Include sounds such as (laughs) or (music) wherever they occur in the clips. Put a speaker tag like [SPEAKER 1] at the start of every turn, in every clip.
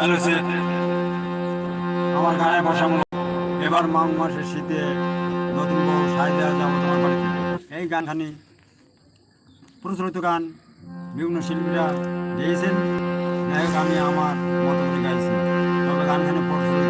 [SPEAKER 1] ফেলেছে আমার গানের প্রসঙ্গ এবার মাঘ মাসের শীতে নতুন বউ সাজা যাব তোমার বাড়িতে। এই গানখানি প্রচলিত গান। বিভিন্ন শিল্পীরা গেয়েছেন। আমি আমার মতো গাইছি। তবে গানখানি প্রচলিত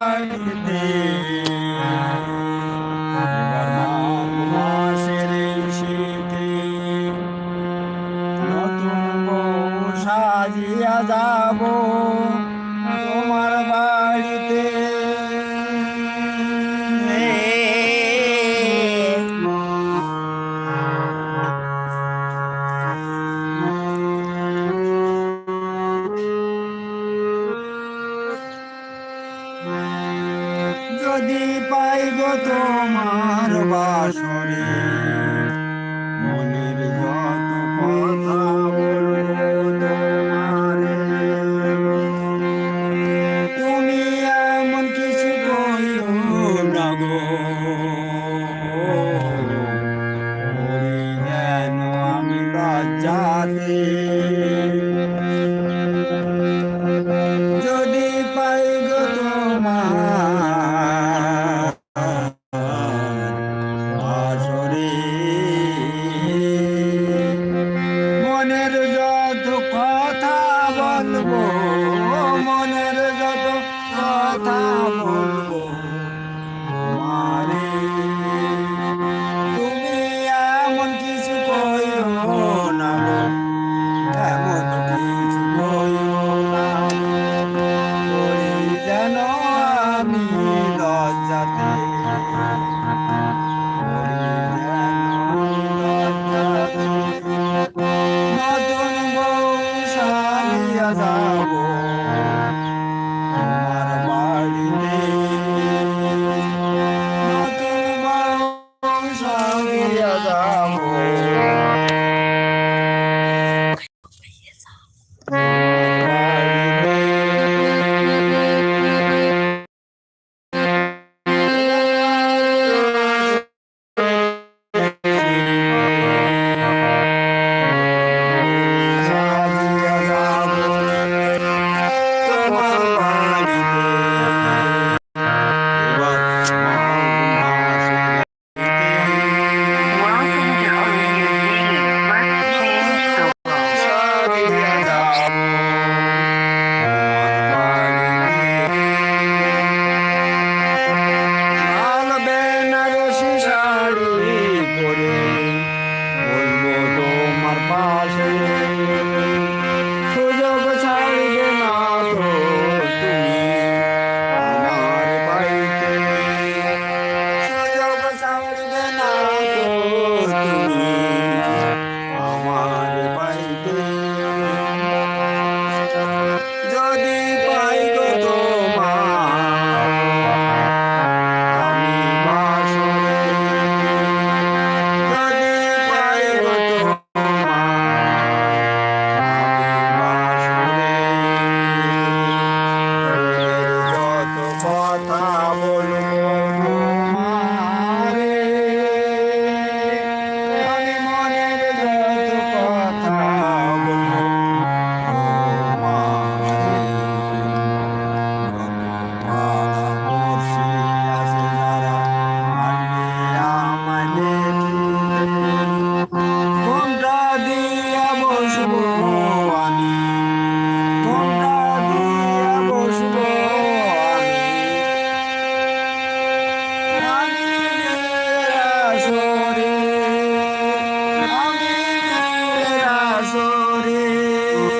[SPEAKER 1] 爱你。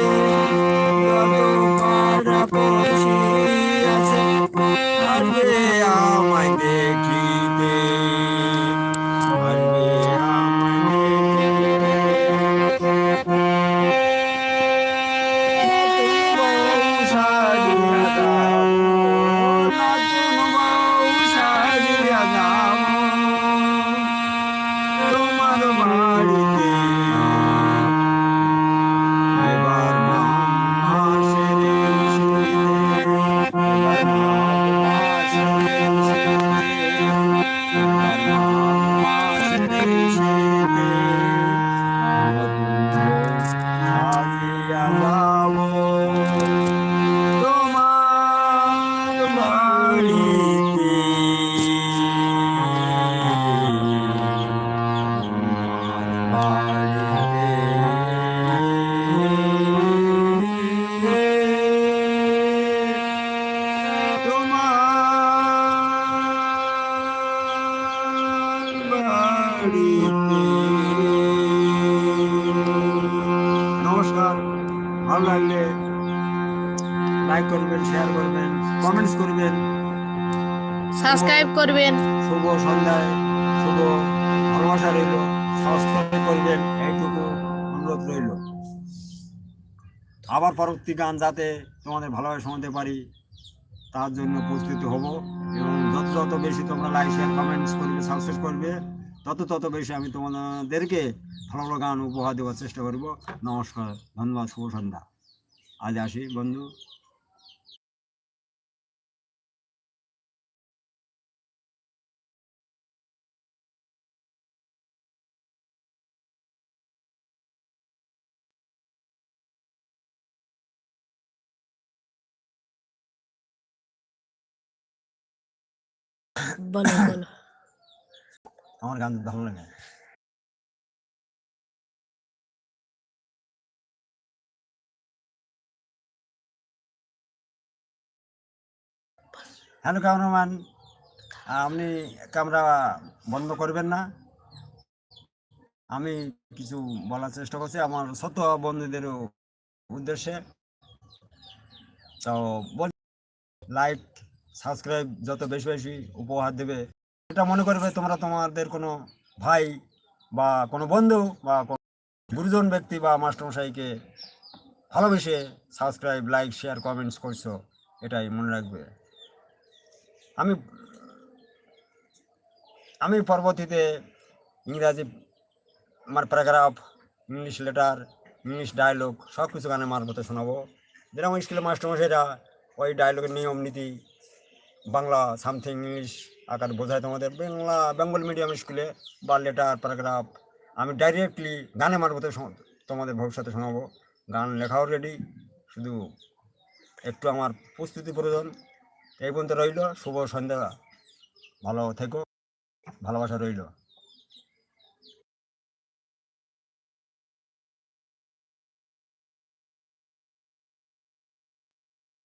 [SPEAKER 1] যত
[SPEAKER 2] সাবস্ক্রাইব করবেন।
[SPEAKER 1] শুভ সন্ধ্যায়, শুভ ভালোবাসা রইল, সাবস্ক্রাইব করবেন, এইটুকু অনুরোধ রইল। আবার পরবর্তী গান যাতে তোমাদের ভালোভাবে শোনাতে পারি, তার জন্য প্রস্তুত হব এবং যত যত বেশি তোমরা লাইক শেয়ার কমেন্টস করবে সাবস্ক্রাইব করবে, তত তত বেশি আমি তোমাদেরকে ভালো ভালো গান উপহার দেওয়ার চেষ্টা করব। নমস্কার, ধন্যবাদ, শুভ সন্ধ্যা। আজ আসি, বন্ধু।
[SPEAKER 2] বলো বলো। (laughs)
[SPEAKER 1] আমার গান ভালো লাগে হ্যালো ক্যামেরাম্যান আপনি ক্যামেরা বন্ধ করবেন না। আমি কিছু বলার চেষ্টা করছি, আমার ছোট বন্ধুদের উদ্দেশ্যে। তো বল, লাইক সাবস্ক্রাইব যত বেশি বেশি উপহার দেবে। এটা মনে করবে তোমরা তোমাদের কোনো ভাই বা কোনো বন্ধু বা কোনো গুরুজন ব্যক্তি বা মাস্টারমশাইকে ভালোবেসে সাবস্ক্রাইব, লাইক, শেয়ার, কমেন্টস করছ, এটাই মনে রাখবে। আমি আমি পরবর্তীতে ইংরাজি, আমার paragraph, English letter, English dialogue সব কিছু গানে মারফতে শোনাবো। যেরকম স্কুলে মাস্টারমশাইরা ওই ডায়লগের নিয়ম, নীতি বাংলা সামথিং ইংলিশ আকার বোঝায় তোমাদের। বাংলা, বেঙ্গল মিডিয়াম স্কুলে বা লেটার, প্যারাগ্রাফ, আমি ডাইরেক্টলি গানে মারফতে তোমাদের ভবিষ্যতে শোনাবো। গান লেখাও রেডি শুধু একটু আমার প্রস্তুতি প্রয়োজন। এই পর্যন্ত রইল, শুভ সন্ধ্যা। ভালো থেকো, ভালোবাসা রইল।